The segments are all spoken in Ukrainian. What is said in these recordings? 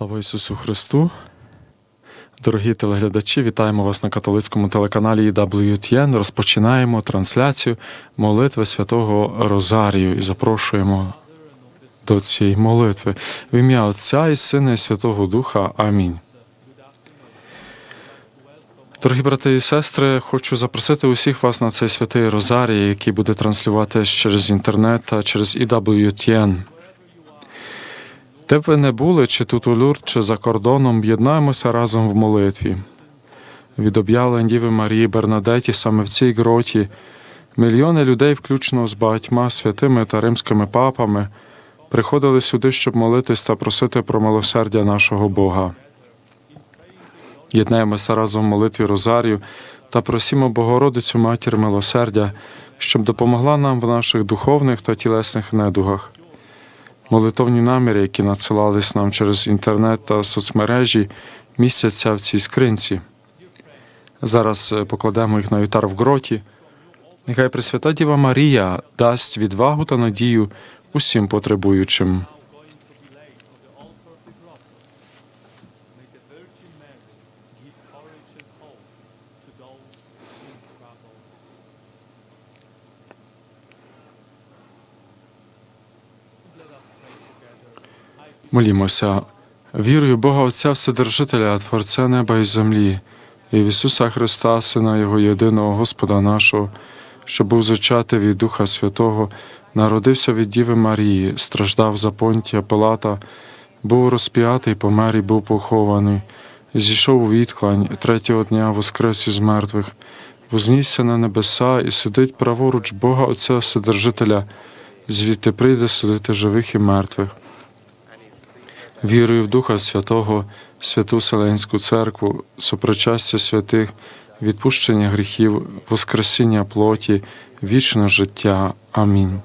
Слава Ісусу Христу! Дорогі телеглядачі, вітаємо вас на католицькому телеканалі EWTN. Розпочинаємо трансляцію молитви святого Розарію і запрошуємо до цієї молитви в ім'я Отця і Сина і Святого Духа. Амінь. Дорогі брати і сестри, хочу запросити усіх вас на цей святий Розарій, який буде транслюватись через інтернет та через EWTN. Де б ви не були, чи тут у Люрд, чи за кордоном, єднаємося разом в молитві. Від об'явлень Діви Марії Бернадеті саме в цій гроті мільйони людей, включно з багатьма святими та римськими папами, приходили сюди, щоб молитись та просити про милосердя нашого Бога. Єднаємося разом в молитві Розарію та просімо Богородицю Матір милосердя, щоб допомогла нам в наших духовних та тілесних недугах. Молитовні наміри, які надсилались нам через інтернет та соцмережі, містяться в цій скринці. Зараз е, покладемо їх на вітар в гроті. Нехай Пресвята Діва Марія дасть відвагу та надію усім потребуючим. Молімося. Вірую в Бога Отця Вседержителя, Творця неба і землі, і в Ісуса Христа, Сина Його єдиного Господа нашого, що був зачатий від Духа Святого, народився від Діви Марії, страждав за понтія Пилата, був розп'ятий, помер і був похований, зійшов у відклань, третього дня воскрес із мертвих, вознісся на небеса і сидить праворуч Бога Отця Вседержителя, звідти прийде судити живих і мертвих. Вірую в Духа Святого, святу Вселенську Церкву, сопричастя святих, відпущення гріхів, воскресіння плоті, вічне життя. Амінь.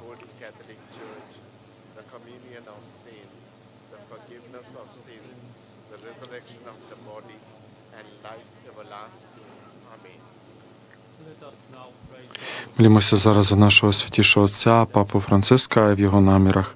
Молімося зараз за нашого святішого Отця, Папу Франциска в його намірах.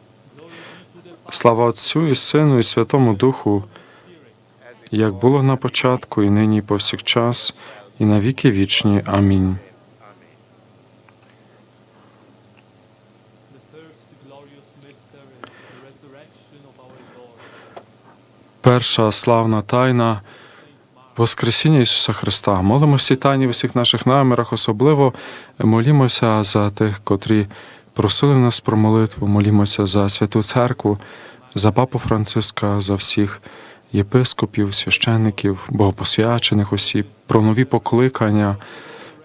Слава Отцю і Сину, і Святому Духу, як було на початку, і нині, і повсякчас, і на віки вічні. Амінь. Перша славна тайна Воскресіння Ісуса Христа. Молимося тайні в усіх наших намірах, особливо молімося за тих, котрі просили нас про молитву, молімося за святу церкву, за папу Франциска, за всіх єпископів, священників, богопосвячених осіб, про нові покликання.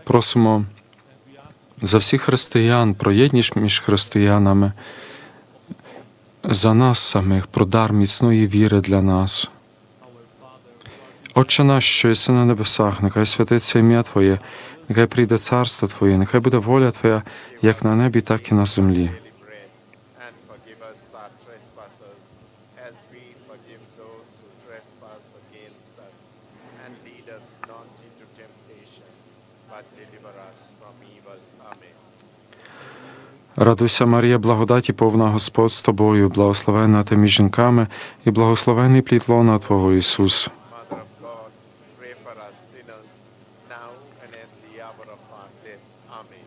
Просимо за всіх християн, про єдність між християнами, за нас самих, про дар міцної віри для нас. Отче наш, що єси на небесах, нехай святиться ім'я Твоє, нехай прийде царство Твоє, нехай буде воля Твоя, як на небі, так і на землі. Радуйся, Марія, благодаті повна Господь з тобою, благословенна ти між жінками, і благословений плід лона Твого Ісус. Mother of God, pray for us sinners, now and at the hour of our death. Amen.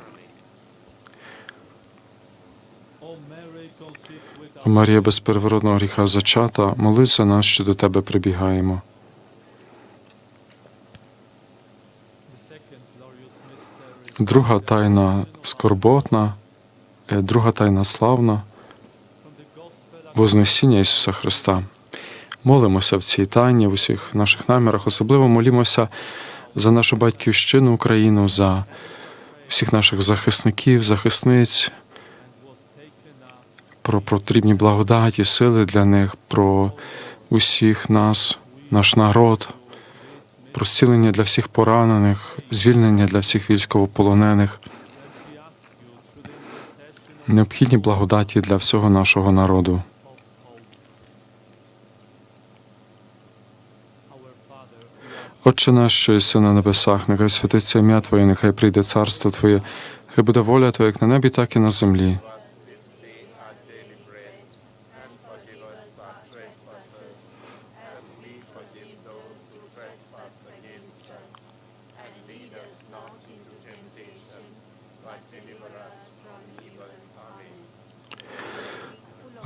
О Марія без первородного гріха зачата, молись за нас, що до тебе прибігаємо. Друга тайна скорботна, е, друга тайна славна, Вознесіння Ісуса Христа. Молимося в цій тайні, в усіх наших намірах, особливо молімося за нашу батьківщину Україну, за всіх наших захисників, захисниць, про потрібні благодаті, сили для них, про усіх нас, наш народ, про зцілення для всіх поранених, звільнення для всіх військовополонених, необхідні благодаті для всього нашого народу. Отче наш, що єси на небесах, нехай святиться ім'я Твоє, нехай прийде царство Твоє, хай буде воля Твоя як на небі, так і на землі.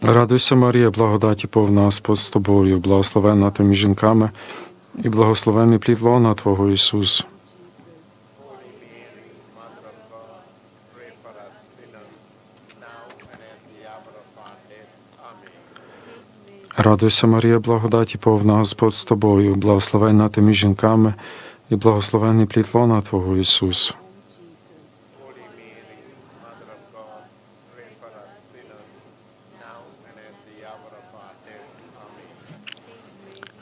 Радуйся, Марія, благодаті повна Господь з тобою, благословена ти між жінками, і благословений плід лона Твого Ісус. Радуйся, Марія, благодаті повна Господь з тобою, благословена ти між жінками, і благословений плід лона Твого Ісус. Holy Mary, Mother of God, pray for us sinners, now and at the hour of our death. Amen.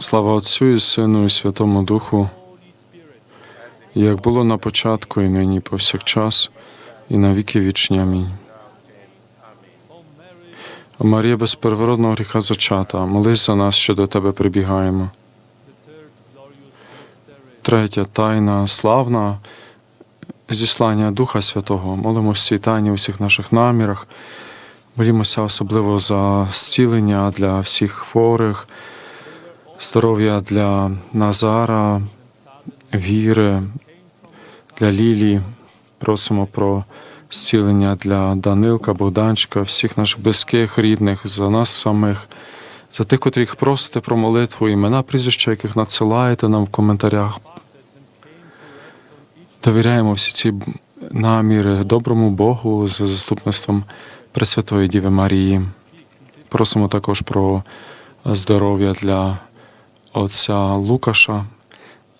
Слава Отцю і Сину і Святому Духу, як було на початку, і нині, повсякчас, і на віки вічні. Амінь. Марія без первородного гріха зачата, молись за нас, що до тебе прибігаємо. Третя тайна славна зіслання Духа Святого. Молимося цій тайні у всіх наших намірах. Молімося особливо за зцілення для всіх хворих, здоров'я для Назара, віри, для Лілі. Просимо про зцілення для Данилка, Богданчика, всіх наших близьких, рідних, за нас самих, за тих, котрих просите про молитву, імена, прізвища, яких надсилаєте нам в коментарях. Довіряємо всі ці наміри доброму Богу за заступництвом Пресвятої Діви Марії. Просимо також про здоров'я для отця Лукаша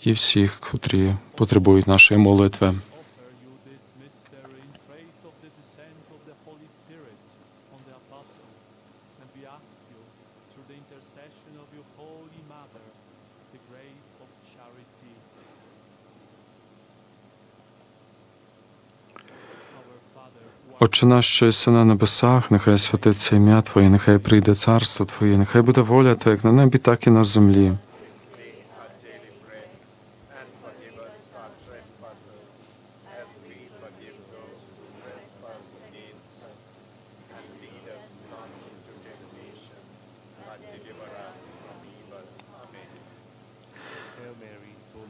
і всіх, котрі потребують нашої молитви. offer you this mystery in praise of the descent of the Holy Spirit on the apostles. And we ask you, through the intercession of your Holy Mother, the grace of charity. Our Father, who art Отче наш, що єси на небесах, нехай святиться ім'я Твоє, нехай прийде царство Твоє, нехай буде воля Твоя, як на небі, так і на землі.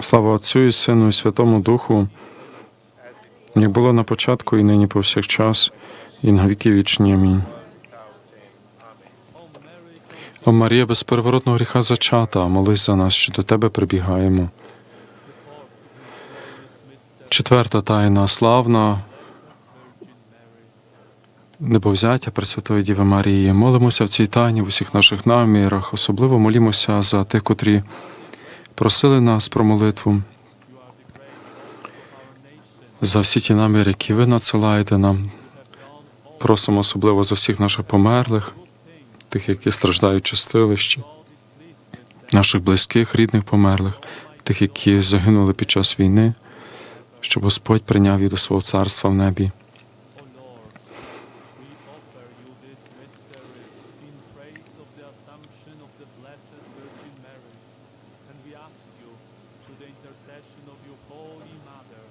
Слава Отцю і Сину, і Святому Духу, як було на початку, і нині повсякчас, і на віки вічні. Амінь. О Марія, без переворотного гріха зачата, молись за нас, що до тебе прибігаємо. Четверта тайна славна. Небовзяття Пресвятої Діви Марії. Молимося в цій тайні в усіх наших намірах. Особливо молімося за тих, котрі просили нас про молитву. За всі ті наміри, які ви надсилаєте нам. Просимо особливо за всіх наших померлих, тих, які страждають чистилищі, наших близьких, рідних померлих, тих, які загинули під час війни, щоб Господь прийняв їх до свого царства в небі. The intercession of your Holy Mother,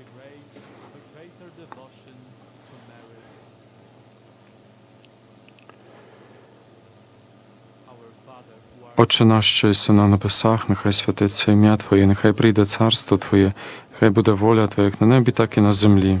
the grace of a greater devotion to Mary. Отче наш, що єси на небесах, нехай святиться ім'я Твоє, нехай прийде царство Твоє, нехай буде воля Твоя, як на небі, так і на землі.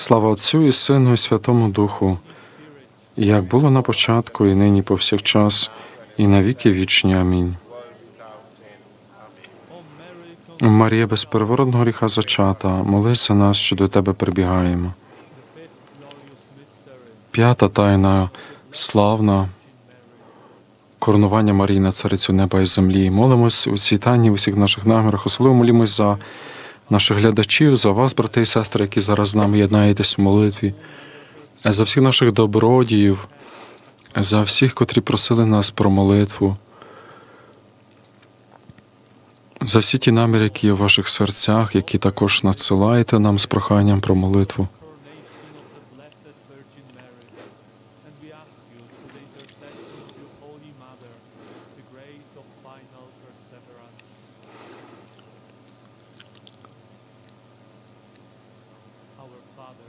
Слава Отцю і Сину, і Святому Духу, як було на початку, і нині повсякчас, і на віки вічні. Амінь. Марія, без переворотного гріха зачата, молись за нас, що до тебе прибігаємо. П'ята тайна славна коронування Марії на царицю неба і землі. Молимось у цій тайні в усіх наших намірах. Особливо молімось за наших глядачів, за вас, брати і сестри, які зараз з нами єднаєтесь в молитві. за всіх наших добродіїв, за всіх, котрі просили нас про молитву, за всі ті наміри, які є в ваших серцях, які також надсилаєте нам з проханням про молитву. coronation of the Blessed Virgin Mary. And we ask you, through the intercession of your Holy Mother, the grace of final perseverance. Our Father,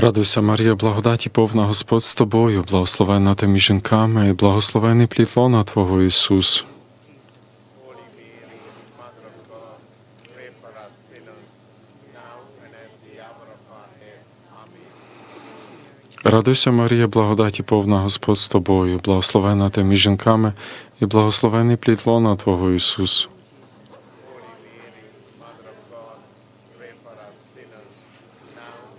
Радуйся, Марія, благодаті повна Господь з тобою, благословенна ти між жінками, і благословений плід лона Твого Ісус. Радуйся, Марія, благодаті повна Господь з тобою, благословенна ти між жінками, і благословений плід лона Твого Ісус. Holy Mary, Mother of God, pray for us sinners, now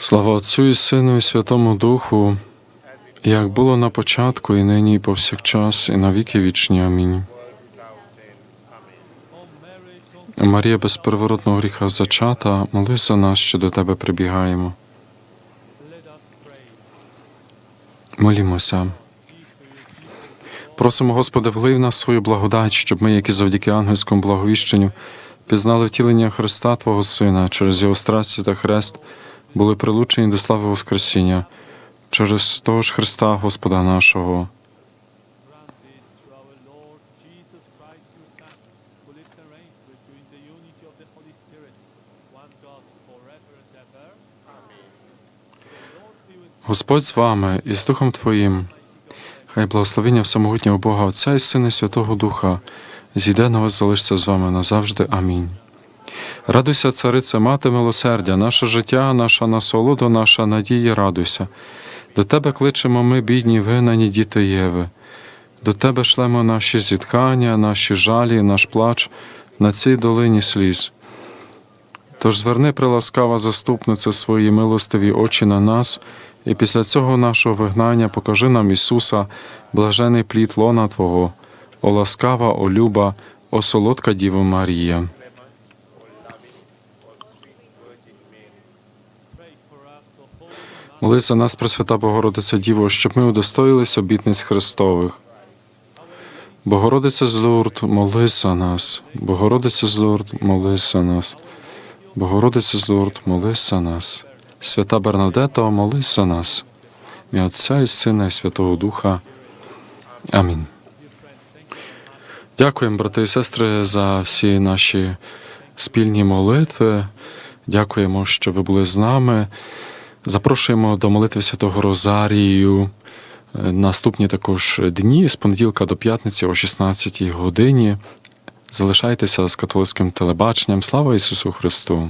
Слава Отцю і Сину, і Святому Духу, як було на початку, і нині, і повсякчас, і на віки вічні. Амінь. Марія без первородного гріха зачата, молись за нас, що до тебе прибігаємо. Молімося. Просимо, Господи, влий в нас свою благодать, щоб ми, які завдяки ангельському благовіщенню, пізнали втілення Христа Твого Сина через Його страсті та хрест, були прилучені до слави Воскресіння, через того ж Христа, Господа нашого. Господь з вами і з Духом Твоїм. Хай благословення всемогутнього Бога Отця і Сина і Святого Духа зійде на вас, залишиться з вами назавжди. Амінь. Радуйся, царице, мати милосердя, наше життя, наша насолода, наша надія, радуйся. До тебе кличемо ми, бідні, вигнані діти Єви. До тебе шлемо наші зіткання, наші жалі, наш плач на цій долині сліз. Тож зверни, приласкава заступниця, свої милостиві очі на нас І після цього нашого вигнання покажи нам Ісуса, блажений плід лона Твого, о ласкава, о люба, о солодка Діво Марія. Holy Mother, Моли за нас, Пресвята Богородиця Діво, щоб ми удостоїлись обітниць Христових. Богородиця з Лурд, моли за нас. Богородиця з Лурд, моли за нас. Богородиця з Лурд, моли за нас. Свята Бернадета, молись нас. І Отця і Сина, і Святого Духа. Амінь. Дякуємо, брати і сестри, за всі наші спільні молитви. Дякуємо, що ви були з нами. Запрошуємо до молитви Святого Розарію. Е, Наступні також дні з понеділка до п'ятниці о 16 годині. Залишайтеся з католицьким телебаченням. Слава Ісусу Христу!